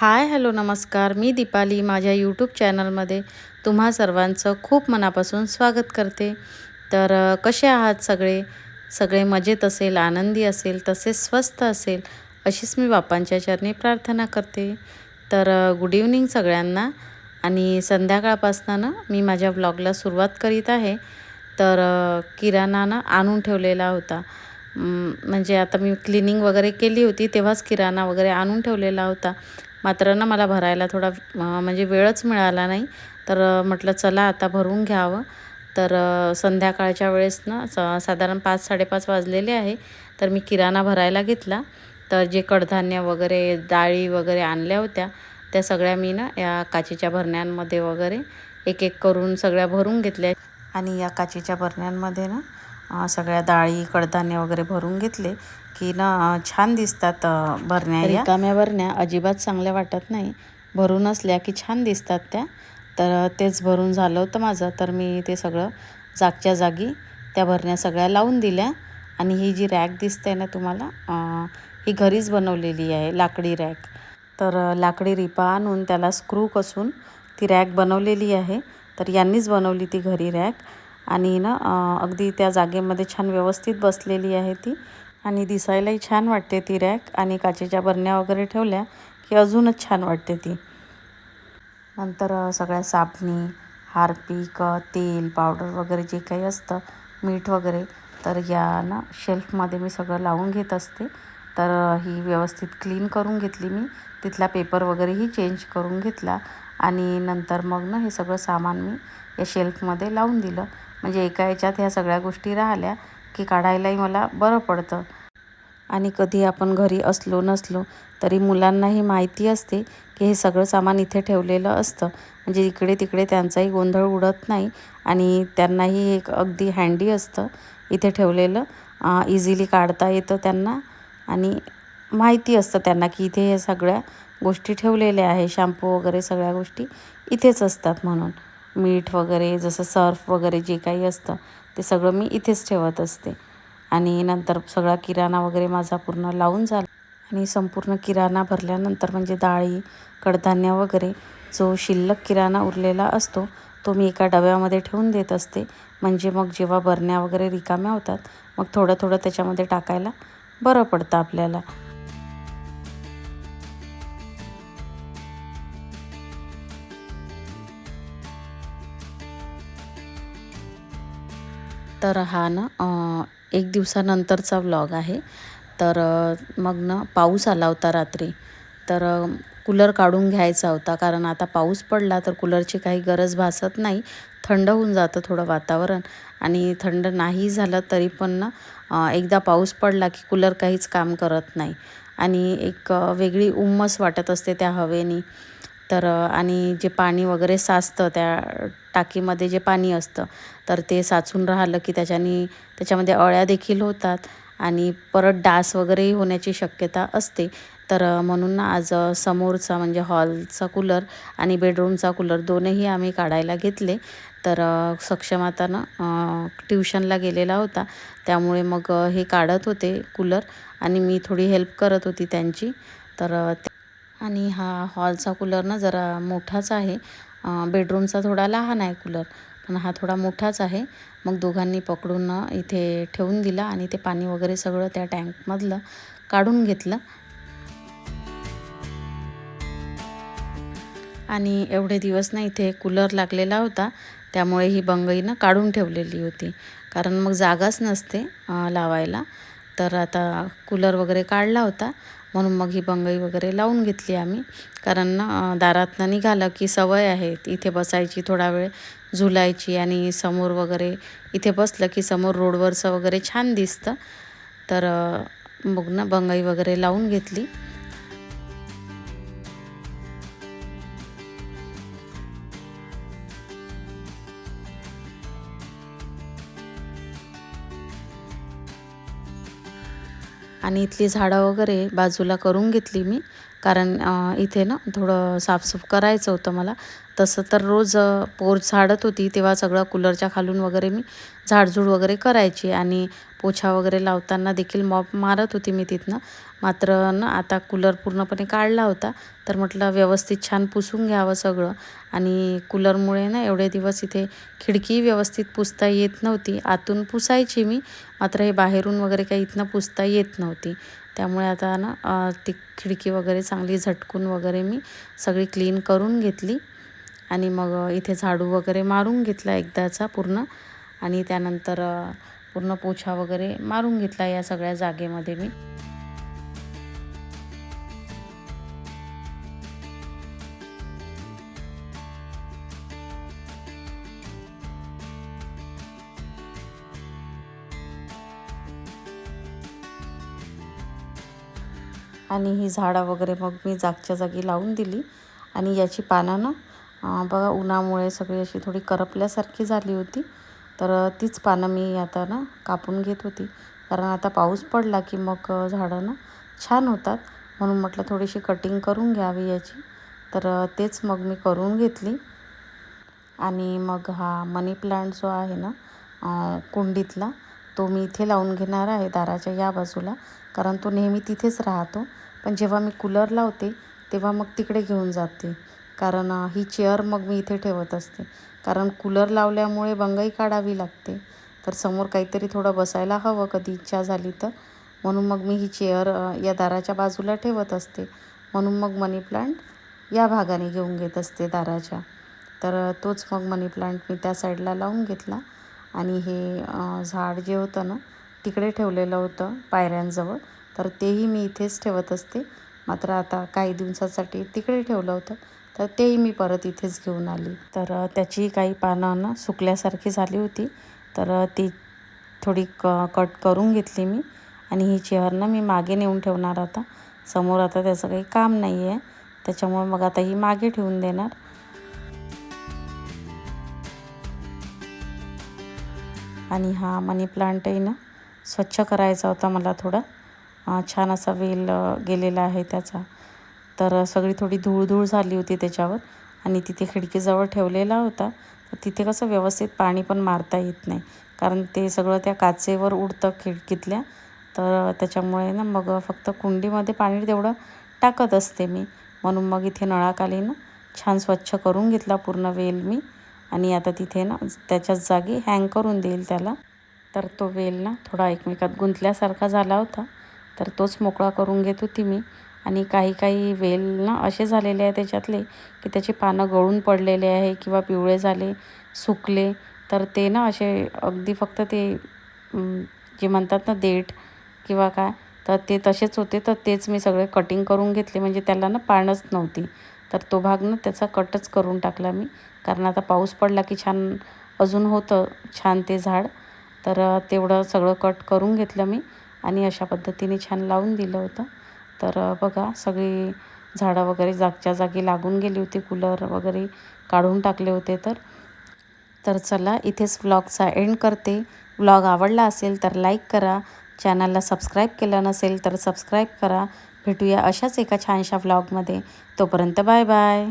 Hi hello नमस्कार. मी दीपाली माझ्या YouTube चॅनलमध्ये तुम्हा सर्वांचं खूप मनापासून स्वागत करते. तर कसे आहात सगळे? सगळे मजेत असेल आनंदी असेल तसेच स्वस्त असेल अशीच मी बापांच्या चरणी प्रार्थना करते. तर गुड इव्हनिंग सगळ्यांना. आणि संध्याकाळपासनं ना मी माझ्या ब्लॉगला सुरुवात करीत आहे. तर किराणानं किराणा ना आणून ठेवलेला होता. म्हणजे आता मी क्लिनिंग वगैरे केली होती तेव्हाच किराणा वगैरे आणून ठेवलेला होता. मात्र ना मला भरायला थोडा म्हणजे वेळच मिळाला नाही. तर म्हटलं चला आता भरून घ्यावं. तर संध्याकाळच्या वेळेस ना स साधारण पाच साडेपाच वाजलेले आहे. तर मी किराणा भरायला घेतला. तर जे कडधान्य वगैरे डाळी वगैरे आणल्या होत्या त्या सगळ्या मी ना या काचेच्या भरण्यांमध्ये वगैरे एक एक करून सगळ्या भरून घेतल्या. आणि या काचेच्या भरण्यांमध्ये ना सगळ्या डाळी कडधान्य वगैरे भरून घेतले की ना छान दिसतात भरण्या रिकाम्या भरण्या अजिबात चांगल्या वाटत नाही. भरून असल्या की छान दिसतात त्या. तर तेच भरून झालं होतं माझं. तर मी ते सगळं जागच्या जागी त्या भरण्या सगळ्या लावून दिल्या. आणि ही जी रॅक दिसते ना तुम्हाला ही घरीच बनवलेली आहे लाकडी रॅक. तर लाकडी रिपा आणून त्याला स्क्रू कसून ती रॅक बनवलेली आहे. तर यांनीच बनवली ती घरी रॅक. आणि ना अगदी त्या जागेमध्ये छान व्यवस्थित बसलेली आहे ती. आणि दिसायलाही छान वाटते ती रॅक आणि काचेच्या बरण्या वगैरे ठेवल्या की अजूनच छान वाटते ती. नंतर सगळ्या साबणी हार्पिक तेल पावडर वगैरे जे काही असतं मीठ वगैरे तर या ना शेल्फमध्ये मी सगळं लावून घेत असते. तर ही व्यवस्थित क्लीन करून घेतली मी. तिथला पेपर वगैरेही चेंज करून घेतला. आणि नंतर मग ना हे सगळं सामान मी या शेल्फमध्ये लावून दिलं. म्हणजे एका याच्यात ह्या सगळ्या गोष्टी राहिल्या की काढायलाही मला बरं पडतं. आणि कधी आपण घरी असलो नसलो तरी मुलांनाही माहिती असते की हे सगळं सामान इथे ठेवलेलं असतं. म्हणजे इकडे तिकडे त्यांचाही गोंधळ उडत नाही आणि त्यांनाही एक अगदी हँडी असतं इथे ठेवलेलं. इझिली काढता येतं त्यांना आणि माहिती असतं त्यांना की इथे हे सगळ्या गोष्टी ठेवलेल्या आहे. शॅम्पू वगैरे सगळ्या गोष्टी इथेच असतात म्हणून. मीठ वगैरे जसं सर्फ वगैरे जे काही असतं ते सगळं मी इथेच ठेवत असते. आणि नंतर सगळा किराणा वगैरे माझा पूर्ण लावून झाला. आणि संपूर्ण किराणा भरल्यानंतर म्हणजे डाळी कडधान्य वगैरे जो शिल्लक किराणा उरलेला असतो तो मी एका डब्यामध्ये ठेवून देत असते. म्हणजे मग जेव्हा बरण्या वगैरे रिकाम्या होतात मग थोडं थोडं त्याच्यामध्ये टाकायला बरं पडतं आपल्याला. तर हा ना एक दिवसानंतरचा व्लॉग आहे. तर मग ना पाऊस आला होता रात्री. तर कूलर काढून घ्यायचा होता. कारण आता पाऊस पडला तर कूलरची काही गरज भासत नाही. थंड होऊन जातं थोडं वातावरण. आणि थंड नाही झालं तरी पण ना एकदा पाऊस पडला की कूलर काहीच काम करत नाही. आणि एक वेगळी उम्मस वाटत असते त्या हवेनी. तर आणि जे पाणी वगैरे साचतं त्या टाकीमध्ये जे पाणी असतं तर ते साचून राहिलं की त्याच्यानी त्याच्यामध्ये अळ्या देखील होतात आणि परत डास वगैरेही होण्याची शक्यता असते. तर म्हणून ना आज समोरचा म्हणजे हॉलचा कूलर आणि बेडरूमचा कूलर दोनही आम्ही काढायला घेतले. तर सक्षम आता ना ट्युशनला गेलेला होता. त्यामुळे मग हे काढत होते कूलर आणि मी थोडी हेल्प करत होती त्यांची. तर आणि हा हॉलचा कूलर ना जरा मोठाच आहे. बेडरूमचा थोडा लहान आहे कूलर पण हा थोडा मोठाच आहे. मग दोघांनी पकडून ना इथे ठेवून दिला आणि ते पाणी वगैरे सगळं त्या टँकमधलं काढून घेतलं. आणि एवढे दिवस ना इथे कूलर लागलेला होता त्यामुळे ही बंगई ना काढून ठेवलेली होती. कारण मग जागाच नसते लावायला. तर आता कूलर वगैरे काढला होता. म्हणून मग ही बंगई वगैरे लावून घेतली आम्ही. कारण ना दारातनं निघालं की सवय आहे. इथे बसायची थोडा वेळ झुलायची आणि समोर वगैरे इथे बसलं की समोर रोडवरचं वगैरे छान दिसतं. तर बघ मग ना बंगई वगैरे लावून घेतली. आणि इथली झाडं वगैरे बाजूला करून घेतली मी. कारण इथे ना थोडं साफसूफ करायचं होतं मला. तसं तर रोज पोर झाडत होती तेव्हा सगळं कूलरच्या खालून वगैरे मी झाडझूड वगैरे करायची आणि पोछा वगैरे लावताना देखील मॉप मारत होती मी तिथनं. मात्र ना आता कूलर पूर्णपणे काढला होता. तर म्हटलं व्यवस्थित छान पुसून घ्यावं सगळं. आणि कूलरमुळे ना एवढे दिवस इथे खिडकी व्यवस्थित पुसता येत नव्हती. आतून पुसायची मी. मात्र हे बाहेरून वगैरे काही इथनं पुसता येत नव्हती. त्यामुळे आता ना ती खिडकी वगैरे चांगली झटकून वगैरे मी सगळी क्लीन करून घेतली. आणि मग इथे झाडू वगैरे मारून घेतला एकदाचा पूर्ण. आणि त्यानंतर पूर्ण पोछा वगैरे मारून घेतला या सगळ्या जागेमध्ये मी. आणि ही झाडं वगैरे मग मी जागच्या जागी लावून दिली. आणि याची पानं ना बघा उन्हामुळे सगळी अशी थोडी करपल्यासारखी झाली होती. तर तीच पानं मी आता ना कापून घेत होती. कारण आता पाऊस पडला की मग झाडं ना छान होतात. म्हणून म्हटलं थोडीशी कटिंग करून घ्यावी याची. तर तेच मग मी करून घेतली. आणि मग हा मनी प्लांट जो आहे ना कुंडीतला तो मी इथे लावून घेणार आहे दाराच्या या बाजूला. कारण तो नेहमी तिथेच राहतो. पण जेव्हा मी कूलर लावते तेव्हा मग तिकडे घेऊन जाते. कारण ही चेअर मग मी इथे ठेवत असते. कारण कूलर लावल्यामुळे बंगई काढावी लागते. तर समोर काहीतरी थोडं बसायला हवं कधी इच्छा झाली तर. म्हणून मग मी ही चेअर या दाराच्या बाजूला ठेवत असते. म्हणून मग मनी प्लांट या भागाने घेऊन घेत असते दाराच्या. तर तोच मग मनी प्लांट मी त्या साईडला लावून घेतला. आणि हे झाड जे होतं ना तिकडे ठेवलेलं होतं पायऱ्यांजवळ. तर तेही मी इथेच ठेवत असते. मात्र आता काही दिवसासाठी तिकडे ठेवलं होतं. तर तेही मी परत इथेच घेऊन आली. तर त्याची काही पानं ना सुकल्यासारखी झाली होती. तर ती थोडी क कट करून घेतली मी. आणि ही चेअर ना मी मागे नेऊन ठेवणार आता. समोर आता त्याचं काही काम नाही आहे. त्याच्यामुळे मग आता ही मागे ठेवून देणार. आणि हा मनी प्लांटही ना स्वच्छ करायचा होता मला थोडा. छान असा वेल गेलेला आहे त्याचा. तर सगळी थोडी धूळधूळ झाली होती त्याच्यावर आणि तिथे खिडकीजवळ ठेवलेला होता. तर तिथे कसं व्यवस्थित पाणी पण मारता येत नाही. कारण ते सगळं त्या काचेवर उडतं खिडकीतल्या. तर त्याच्यामुळे ना मग फक्त कुंडीमध्ये पाणी तेवढं टाकत असते मी. म्हणून मग इथे नळाखाली ना छान स्वच्छ करून घेतला पूर्ण वेल मी. आणि आता तिथे ना त्याच्याच जागी हँग करून देईल त्याला. तर तो वेल ना थोडा एकमेकात गुंतल्यासारखा झाला होता. तर तोच मोकळा करून घेत होती मी. आणि काही काही वेल ना असे झालेले आहे त्याच्यातले की त्याची पानं गळून पडलेले आहे किंवा पिवळे झाले सुकले. तर ते ना असे अगदी फक्त ते जे म्हणतात ना देठ किंवा काय तर ते तसेच होते. तर तेच मी सगळे कटिंग करून घेतले. म्हणजे त्याला ना पानच नव्हती. तर तो भाग ना त्याचा कटच करून टाकला मी. कारण आता पाऊस पडला की छान अजून होतं छान ते झाड. तर तेवढं सगळं कट करून घेतलं मी. आणि अशा पद्धतीने छान लावून दिलं होतं. तर बघा सगळी झाडं वगैरे जागच्या जागी लागून गेली होती. कूलर वगैरे काढून टाकले होते तर. तर चला इथेच व्लॉगचा एंड करते. व्लॉग आवडला असेल तर लाईक करा. चॅनलला सबस्क्राईब केलं नसेल तर सबस्क्राईब करा. भेटूया अशाच एका छानशा व्लॉगमध्ये. तोपर्यंत बाय बाय.